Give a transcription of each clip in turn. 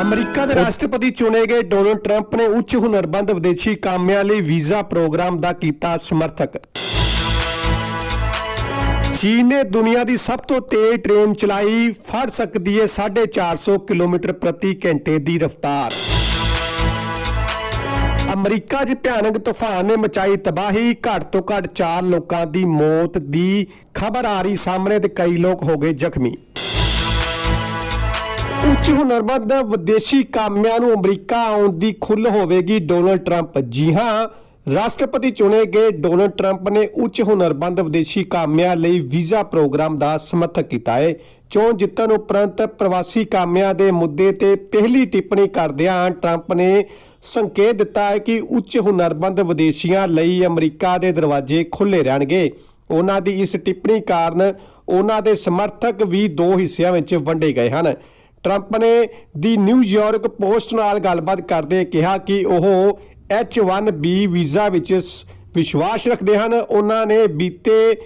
America ਦੇ ਰਾਸ਼ਟਰਪਤੀ ਚੁਣੇ ਗਏ ਡੋਨਲਡ ਟਰੰਪ ਨੇ ਉੱਚ ਹੁਨਰਬੰਦ ਵਿਦੇਸ਼ੀ ਕਾਮਿਆਂ ਲਈ ਵੀਜ਼ਾ ਪ੍ਰੋਗਰਾਮ ਦਾ ਕੀਤਾ ਸਮਰਥਕ। ਚੀਨ ਨੇ ਦੁਨੀਆ ਦੀ ਸਭ ਤੋਂ ਤੇਜ਼ ਟ੍ਰੇਨ ਚਲਾਈ, ਫੜ ਸਕਦੀ ਹੈ 450 ਕਿਲੋਮੀਟਰ ਪ੍ਰਤੀ ਘੰਟੇ ਦੀ ਰਫ਼ਤਾਰ। ਅਮਰੀਕਾ 'ਚ ਭਿਆਨਕ ਤੂਫਾਨ ਨੇ ਮਚਾਈ ਤਬਾਹੀ, ਘੱਟ ਤੋਂ ਘੱਟ 4 ਲੋਕਾਂ ਦੀ ਮੌਤ ਦੀ ਖਬਰ ਆ ਰਹੀ ਸਾਹਮਣੇ ਤੇ ਕਈ ਲੋਕ ਹੋ ਗਏ ਜ਼ਖਮੀ। ਉੱਚ ਹੁਨਰਮੰਦ ਵਿਦੇਸ਼ੀ ਕਾਮਿਆਂ ਨੂੰ ਅਮਰੀਕਾ ਆਉਣ ਦੀ ਖੁੱਲ ਹੋਵੇਗੀ ਡੋਨਲਡ ਟਰੰਪ। ਜੀ ਹਾਂ, ਰਾਸ਼ਟਰਪਤੀ ਚੁਣੇ ਗਏ ਡੋਨਲਡ ਟਰੰਪ ਨੇ ਉੱਚ ਹੁਨਰਬੰਦ ਵਿਦੇਸ਼ੀ ਕਾਮਿਆਂ ਲਈ ਵੀਜ਼ਾ ਪ੍ਰੋਗਰਾਮ ਦਾ ਸਮਰਥਨ ਕੀਤਾ ਹੈ। ਚੋਣ ਜਿੱਤਣ ਉਪਰੰਤ ਪ੍ਰਵਾਸੀ ਕਾਮਿਆਂ ਦੇ ਮੁੱਦੇ ਤੇ ਪਹਿਲੀ ਟਿੱਪਣੀ ਕਰਦਿਆਂ ਟਰੰਪ ਨੇ ਸੰਕੇਤ ਦਿੱਤਾ ਹੈ ਕਿ ਉੱਚ ਹੁਨਰਬੰਦ ਵਿਦੇਸ਼ੀਆਂ ਲਈ ਅਮਰੀਕਾ ਦੇ ਦਰਵਾਜ਼ੇ ਖੁੱਲੇ ਰਹਿਣਗੇ। ਉਹਨਾਂ ਦੀ ਇਸ ਟਿੱਪਣੀ ਕਾਰਨ ਉਹਨਾਂ ਦੇ ਸਮਰਥਕ ਵੀ ਦੋ ਹਿੱਸਿਆਂ ਵਿੱਚ ਵੰਡੇ ਗਏ ਹਨ। ਟਰੰਪ ਨੇ ਦੀ ਨਿਊਯਾਰਕ ਪੋਸਟ ਨਾਲ ਗੱਲਬਾਤ ਕਰਦੇ ਕਿਹਾ ਕਿ ਉਹ H1B ਵੀਜ਼ਾ ਵਿੱਚ ਵਿਸ਼ਵਾਸ ਰੱਖਦੇ ਹਨ। ਉਹਨਾਂ ਨੇ ਬੀਤੇ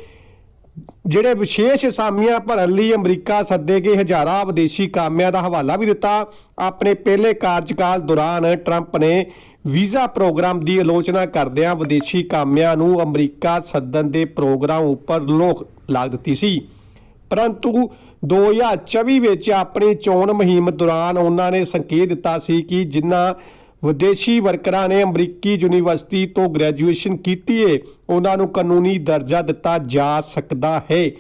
ਜਿਹੜੇ ਵਿਸ਼ੇਸ਼ ਅਸਾਮੀਆਂ ਭਰਨ ਲਈ ਅਮਰੀਕਾ ਸੱਦੇ ਗਏ ਹਜ਼ਾਰਾਂ ਵਿਦੇਸ਼ੀ ਕਾਮਿਆਂ ਦਾ ਹਵਾਲਾ ਵੀ ਦਿੱਤਾ। ਆਪਣੇ ਪਹਿਲੇ ਕਾਰਜਕਾਲ ਦੌਰਾਨ ਟਰੰਪ ਨੇ ਵੀਜ਼ਾ ਪ੍ਰੋਗਰਾਮ ਦੀ ਆਲੋਚਨਾ ਕਰਦਿਆਂ ਵਿਦੇਸ਼ੀ ਕਾਮਿਆਂ ਨੂੰ ਅਮਰੀਕਾ ਸੱਦਣ ਦੇ ਪ੍ਰੋਗਰਾਮ ਉੱਪਰ ਲੋਕ ਲਾ ਦਿੱਤੀ ਸੀ। ਪਰੰਤੂ 2024 ਵਿੱਚ ਆਪਣੀ ਚੋਣ ਮੁਹਿੰਮ ਦੌਰਾਨ ਉਹਨਾਂ ਨੇ ਸੰਕੇਤ ਦਿੱਤਾ ਸੀ ਕਿ ਜਿਨ੍ਹਾਂ ਵਿਦੇਸ਼ੀ ਵਰਕਰਾਂ ਨੇ ਅਮਰੀਕੀ ਯੂਨੀਵਰਸਿਟੀ ਤੋਂ ਗ੍ਰੈਜੂਏਸ਼ਨ ਕੀਤੀ ਏ, ਉਹਨਾਂ ਨੂੰ ਕਾਨੂੰਨੀ ਦਰਜਾ ਦਿੱਤਾ ਜਾ ਸਕਦਾ ਹੈ।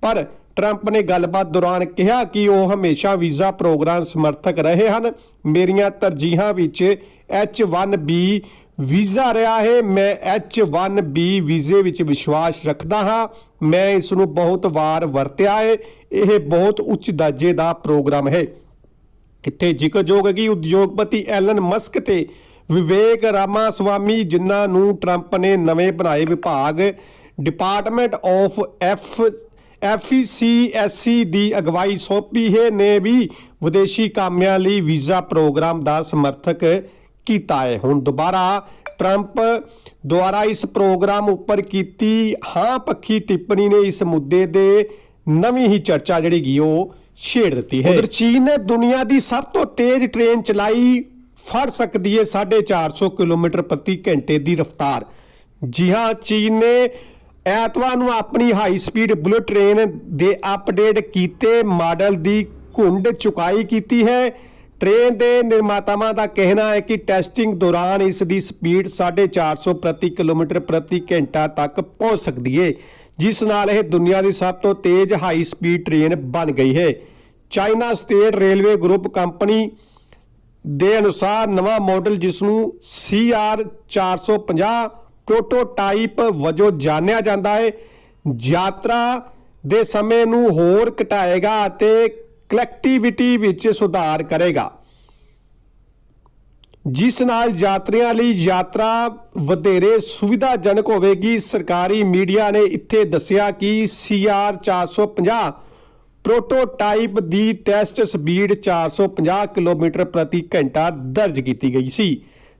ਪਰ ਟਰੰਪ ਨੇ ਗੱਲਬਾਤ ਦੌਰਾਨ ਕਿਹਾ ਕਿ ਉਹ ਹਮੇਸ਼ਾ ਵੀਜ਼ਾ ਪ੍ਰੋਗਰਾਮ ਸਮਰਥਕ ਰਹੇ ਹਨ। ਮੇਰੀਆਂ ਤਰਜੀਹਾਂ ਵਿੱਚ H1B ਵੀਜ਼ਾ ਰਿਹਾ ਹੈ। ਮੈਂ H1B ਵੀਜ਼ੇ ਵਿੱਚ ਵਿਸ਼ਵਾਸ ਰੱਖਦਾ ਹਾਂ। ਮੈਂ ਇਸ ਨੂੰ ਬਹੁਤ ਵਾਰ ਵਰਤਿਆ ਹੈ। ਇਹ ਬਹੁਤ ਉੱਚ ਦਰਜੇ ਦਾ ਪ੍ਰੋਗਰਾਮ ਹੈ। ਇੱਥੇ ਜ਼ਿਕਰਯੋਗ ਹੈ ਕਿ ਉਦਯੋਗਪਤੀ ਐਲਨ ਮਸਕ ਤੇ ਵਿਵੇਕ ਰਾਮਾਸਵਾਮੀ, ਜਿਨ੍ਹਾਂ ਨੂੰ ਟਰੰਪ ਨੇ ਨਵੇਂ ਬਣਾਏ ਵਿਭਾਗ, ਡਿਪਾਰਟਮੈਂਟ ਆਫ ਐਫ ਐਫਸੀਐਸਸੀ ਦੀ ਅਗਵਾਈ ਸੌਂਪੀ ਹੈ। ਨੇ ਵੀ ਵਿਦੇਸ਼ੀ ਕਾਮਿਆਂ ਲਈ ਵੀਜ਼ਾ ਪ੍ਰੋਗਰਾਮ ਦਾ ਸਮਰਥਕ ਕੀਤਾ ਹੈ। ਹੁਣ ਦੁਬਾਰਾ ਟਰੰਪ ਦੁਆਰਾ ਇਸ ਪ੍ਰੋਗਰਾਮ ਉੱਪਰ ਕੀਤੀ ਹਾਂ ਪੱਖੀ ਟਿੱਪਣੀ ਨੇ ਇਸ ਮੁੱਦੇ ਦੇ ਨਵੀਂ ਹੀ ਚਰਚਾ ਜਿਹੜੀ ਗਈ, ਉਹ ਛੇੜ ਦਿੱਤੀ ਹੈ। ਉਧਰ ਚੀਨ ਨੇ ਦੁਨੀਆ ਦੀ ਸਭ ਤੋਂ ਤੇਜ਼ ਟ੍ਰੇਨ ਚਲਾਈ, ਫੜ ਸਕਦੀ ਹੈ 450 ਕਿਲੋਮੀਟਰ ਪ੍ਰਤੀ ਘੰਟੇ ਦੀ ਰਫ਼ਤਾਰ। ਜੀ ਹਾਂ, ਚੀਨ ਨੇ ਐਤਵਾਰ ਨੂੰ ਆਪਣੀ ਹਾਈ ਸਪੀਡ ਬੁਲਟ ਟ੍ਰੇਨ ਦੇ ਅਪਡੇਟ ਕੀਤੇ ਮਾਡਲ ਦੀ ਘੁੰਡ ਚੁਕਾਈ ਕੀਤੀ ਹੈ। ਟ੍ਰੇਨ ਦੇ ਨਿਰਮਾਤਾਵਾਂ ਦਾ ਕਹਿਣਾ ਹੈ ਕਿ ਟੈਸਟਿੰਗ ਦੌਰਾਨ ਇਸ ਦੀ ਸਪੀਡ 450 ਪ੍ਰਤੀ ਕਿਲੋਮੀਟਰ ਪ੍ਰਤੀ ਘੰਟਾ ਤੱਕ ਪਹੁੰਚ ਸਕਦੀ ਹੈ ਜਿਸ ਨਾਲ ਇਹ ਦੁਨੀਆ ਦੀ ਸਭ ਤੋਂ ਤੇਜ਼ ਹਾਈ ਸਪੀਡ ਟ੍ਰੇਨ ਬਣ ਗਈ ਹੈ। China state railway group company ਦੇ ਅਨੁਸਾਰ ਨਵਾਂ ਮਾਡਲ ਜਿਸ ਨੂੰ CR 450 ਪ੍ਰੋਟੋਟਾਈਪ ਵਜੋਂ ਜਾਣਿਆ ਜਾਂਦਾ ਹੈ, ਯਾਤਰਾ ਦੇ ਸਮੇਂ ਨੂੰ ਹੋਰ ਘਟਾਏਗਾ ਅਤੇ ਕਲੈਕਟੀਵਿਟੀ ਵਿੱਚ ਸੁਧਾਰ ਕਰੇਗਾ। ਜਿਸ ਨਾਲ ਯਾਤਰੀਆਂ ਲਈ ਯਾਤਰਾ ਵਧੇਰੇ ਸੁਵਿਧਾਜਨਕ ਹੋਵੇਗੀ। ਸਰਕਾਰੀ ਮੀਡੀਆ ਨੇ ਇੱਥੇ ਦੱਸਿਆ ਕਿ CR 450 ਪ੍ਰੋਟੋਟਾਈਪ ਦੀ ਟੈਸਟ ਸਪੀਡ 450 ਕਿਲੋਮੀਟਰ ਪ੍ਰਤੀ ਘੰਟਾ ਦਰਜ ਕੀਤੀ ਗਈ ਸੀ।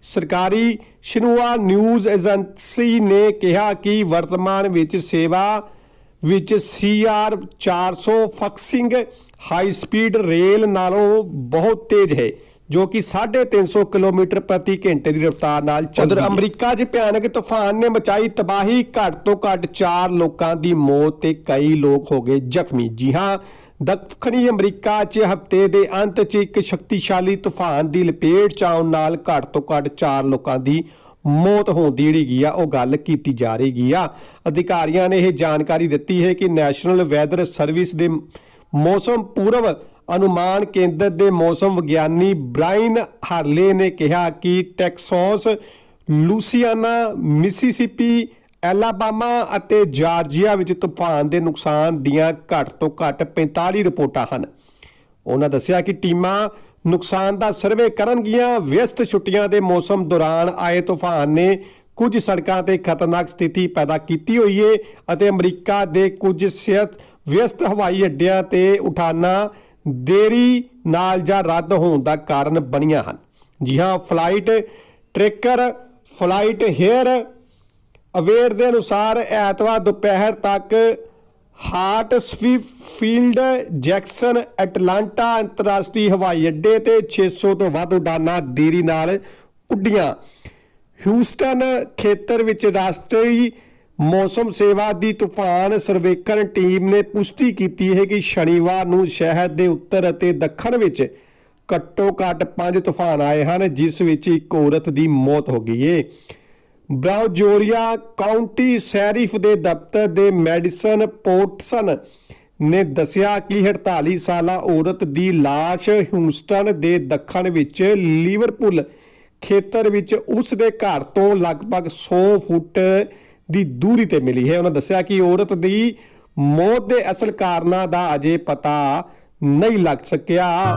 ਸਰਕਾਰੀ ਸ਼ਿਨੂਆ ਨਿਊਜ਼ ਏਜੰਸੀ ਨੇ ਕਿਹਾ ਕਿ ਵਰਤਮਾਨ ਵਿੱਚ ਸੇਵਾ ਵਿੱਚ CR 400 Fuxing high speed rail ਨਾਲੋਂ ਬਹੁਤ ਤੇਜ਼ ਹੈ ਜੋ ਕਿ 350 ਕਿਲੋਮੀਟਰ ਪ੍ਰਤੀ ਘੰਟੇ ਦੀ ਰਫ਼ਤਾਰ ਨਾਲ ਚੱਲਦੀ ਹੈ। ਅਮਰੀਕਾ 'ਚ ਭਿਆਨਕ ਤੂਫਾਨ ਨੇ ਮਚਾਈ ਤਬਾਹੀ ਘੱਟ ਤੋਂ ਘੱਟ 4 ਲੋਕਾਂ ਦੀ ਮੌਤ ਤੇ ਕਈ ਲੋਕ ਹੋ ਗਏ ਜ਼ਖਮੀ। ਜੀ ਹਾਂ ਦੱਖਣੀ ਅਮਰੀਕਾ 'ਚ ਹਫ਼ਤੇ ਦੇ ਅੰਤ 'ਚ ਇੱਕ ਸ਼ਕਤੀਸ਼ਾਲੀ ਤੂਫਾਨ ਦੀ ਲਪੇਟ 'ਚ ਆਉਣ ਨਾਲ ਘੱਟ ਤੋਂ ਘੱਟ 4 ਲੋਕਾਂ ਦੀ ਮੌਤ ਹੋਣ ਦੀ ਜਿਹੜੀ ਗਈ ਆ, ਉਹ ਗੱਲ ਕੀਤੀ ਜਾ ਰਹੀ ਗਈ ਆ। ਅਧਿਕਾਰੀਆਂ ਨੇ ਇਹ ਜਾਣਕਾਰੀ ਦਿੱਤੀ ਹੈ ਕਿ ਨੈਸ਼ਨਲ ਵੈਦਰ ਸਰਵਿਸ ਦੇ ਮੌਸਮ ਪੂਰਵ ਅਨੁਮਾਨ ਕੇਂਦਰ ਦੇ ਮੌਸਮ ਵਿਗਿਆਨੀ ਬ੍ਰਾਇਨ ਹਾਰਲੇ ਨੇ ਕਿਹਾ ਕਿ ਟੈਕਸਾਸ, ਲੂਸੀਆਨਾ, ਮਿਸੀਸਿਪੀ, ਐਲਾਬਾਮਾ ਅਤੇ ਜਾਰਜੀਆ ਵਿੱਚ ਤੂਫਾਨ ਦੇ ਨੁਕਸਾਨ ਦੀਆਂ ਘੱਟ ਤੋਂ ਘੱਟ 45 ਰਿਪੋਰਟਾਂ ਹਨ। ਉਹਨਾਂ ਦੱਸਿਆ ਕਿ ਟੀਮਾਂ ਨੁਕਸਾਨ ਦਾ ਸਰਵੇ ਕਰਨਗੀਆਂ, ਵਿਅਸਤ ਛੁੱਟੀਆਂ ਦੇ ਮੌਸਮ ਦੌਰਾਨ ਆਏ ਤੂਫਾਨ ਨੇ ਕੁਝ ਸੜਕਾਂ ਤੇ ਖਤਰਨਾਕ ਸਥਿਤੀ ਪੈਦਾ ਕੀਤੀ ਹੋਈ ਏ ਅਤੇ ਅਮਰੀਕਾ ਦੇ ਕੁਝ ਸਿਹਤ ਵਿਅਸਤ ਹਵਾਈ ਅੱਡਿਆਂ ਤੇ ਉਠਾਨਾਂ ਦੇਰੀ ਨਾਲ ਜਾਂ ਰੱਦ ਹੋਣ ਦਾ ਕਾਰਨ ਬਣੀਆਂ ਹਨ। ਜੀ ਹਾਂ, flight tracker, flight here aware ਦੇ ਅਨੁਸਾਰ ਐਤਵਾਰ ਦੁਪਹਿਰ ਤੱਕ ਹਾਰਟ ਫੀਲਡ, ਜੈਕਸਨ, ਐਟਲਾਂਟਾ ਅੰਤਰਰਾਸ਼ਟਰੀ ਹਵਾਈ ਅੱਡੇ ਤੇ 600 ਤੋਂ ਵੱਧ ਉਡਾਨਾਂ ਦੇਰੀ ਨਾਲ ਉੱਡੀਆਂ। ਹਿਊਸਟਨ ਖੇਤਰ ਵਿੱਚ ਰਾਸ਼ਟਰੀ ਮੌਸਮ ਸੇਵਾ ਦੀ ਤੂਫਾਨ ਸਰਵੇਖਣ ਟੀਮ ਨੇ ਪੁਸ਼ਟੀ ਕੀਤੀ ਹੈ ਕਿ ਸ਼ਨੀਵਾਰ ਨੂੰ ਸ਼ਹਿਰ ਦੇ ਉੱਤਰ ਅਤੇ ਦੱਖਣ ਵਿੱਚ ਘੱਟੋ ਘੱਟ 5 ਤੂਫਾਨ ਆਏ ਹਨ, ਜਿਸ ਵਿੱਚ ਇੱਕ ਔਰਤ ਦੀ ਮੌਤ ਹੋ ਗਈ ਹੈ ਬਰਾਉਜੋਰੀਆ ਕਾਉਂਟੀ ਸ਼ੈਰਿਫ ਦੇ ਦਫ਼ਤਰ ਦੇ ਮੈਡੀਸਨ ਪੋਰਟਸਨ ਨੇ ਦੱਸਿਆ ਕਿ 48 ਸਾਲਾ ਔਰਤ ਦੀ ਲਾਸ਼ ਹਿਊਸਟਨ ਦੇ ਦੱਖਣ ਵਿੱਚ ਲਿਵਰਪੂਲ ਖੇਤਰ ਵਿੱਚ ਉਸ ਦੇ ਘਰ ਤੋਂ ਲਗਭਗ 100 ਫੁੱਟ ਦੀ ਦੂਰੀ ਤੇ ਮਿਲੀ ਹੈ। ਉਹਨਾਂ ਦੱਸਿਆ ਕਿ ਔਰਤ ਦੀ ਮੌਤ ਦੇ ਅਸਲ ਕਾਰਨਾਂ ਦਾ ਅਜੇ ਪਤਾ ਨਹੀਂ ਲੱਗ ਸਕਿਆ।